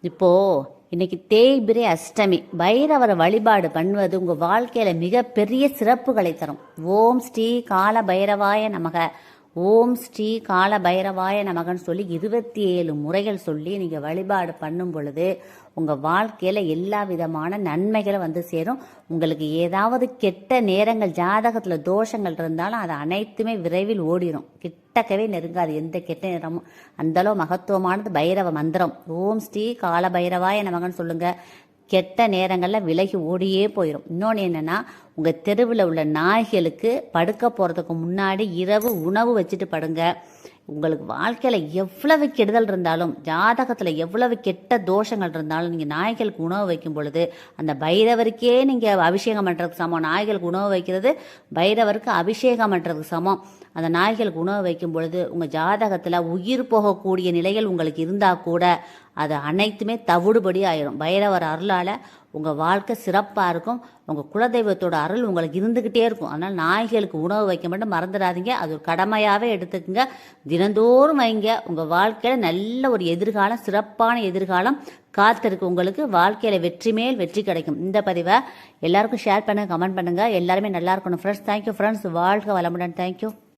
இப்போ இன்னைக்கு தேய்பிரை அஷ்டமி. பைரவரை வழிபாடு பண்ணுவது உங்க வாழ்க்கையில மிகப்பெரிய சிறப்புகளை தரும். ஓம் ஸ்ரீ கால பைரவாய நமக. ஓம் ஸ்ரீ கால பைரவாய நமகன்னு சொல்லி இருபத்தி ஏழு முறைகள் சொல்லி நீங்கள் வழிபாடு பண்ணும் பொழுது உங்கள் வாழ்க்கையில் எல்லா விதமான நன்மைகளும் வந்து சேரும். உங்களுக்கு ஏதாவது கெட்ட நேரங்கள் ஜாதகத்தில் தோஷங்கள் இருந்தாலும் அது அனைத்துமே விரைவில் ஓடிடும் கிட்டக்கவே நெருங்காது. எந்த கெட்ட நேரமும் அந்தளவு மகத்துவமானது பைரவ மந்திரம். ஓம் ஸ்ரீ கால பைரவாய சொல்லுங்கள் கெட்ட நேரங்களில் விலகி ஓடியே போயிடும் இன்னொன்று என்னென்னா உங்கள் தெருவில் உள்ள நாய்களுக்கு படுக்க போகிறதுக்கு முன்னாடி இரவு உணவு வச்சுட்டு படுங்க. உங்களுக்கு வாழ்க்கையில் எவ்வளவு கெடுதல் இருந்தாலும் ஜாதகத்தில் எவ்வளவு கெட்ட தோஷங்கள் இருந்தாலும் நீங்கள் நாய்களுக்கு உணவு வைக்கும் பொழுது அந்த பைரவருக்கே நீங்கள் அபிஷேகம் பண்ணுறதுக்கு சமம். நாய்களுக்கு உணவு வைக்கிறது பைரவருக்கு அபிஷேகம் பண்ணுறதுக்கு சமம். அந்த நாய்களுக்கு உணவு வைக்கும் பொழுது உங்கள் ஜாதகத்தில் உயிர் போகக்கூடிய நிலைகள் உங்களுக்கு இருந்தால் கூட அது அனைத்துமே தவிடுபடி ஆயிரும். பைரவர் அருளால் உங்கள் வாழ்க்கை சிறப்பாக இருக்கும். உங்கள் குலதெய்வத்தோட அருள் உங்களுக்கு இருந்துக்கிட்டே இருக்கும். அதனால் நாய்களுக்கு உணவு வைக்க மட்டும் மறந்துடாதீங்க. அது ஒரு கடமையாகவே எடுத்துக்கோங்க. தினந்தோறும் வைங்க. உங்கள் வாழ்க்கையில் நல்ல ஒரு எதிர்காலம் சிறப்பான எதிர்காலம் காத்திருக்கு. உங்களுக்கு வாழ்க்கையில் வெற்றி மேல் வெற்றி கிடைக்கும். இந்த பதிவை எல்லாருக்கும் ஷேர் பண்ணுங்கள் கமெண்ட் பண்ணுங்கள் எல்லாருமே நல்லா இருக்கணும். ஃப்ரெண்ட்ஸ் தேங்க்யூ ஃப்ரெண்ட்ஸ் வாழ்க வளமுடன். தேங்க்யூ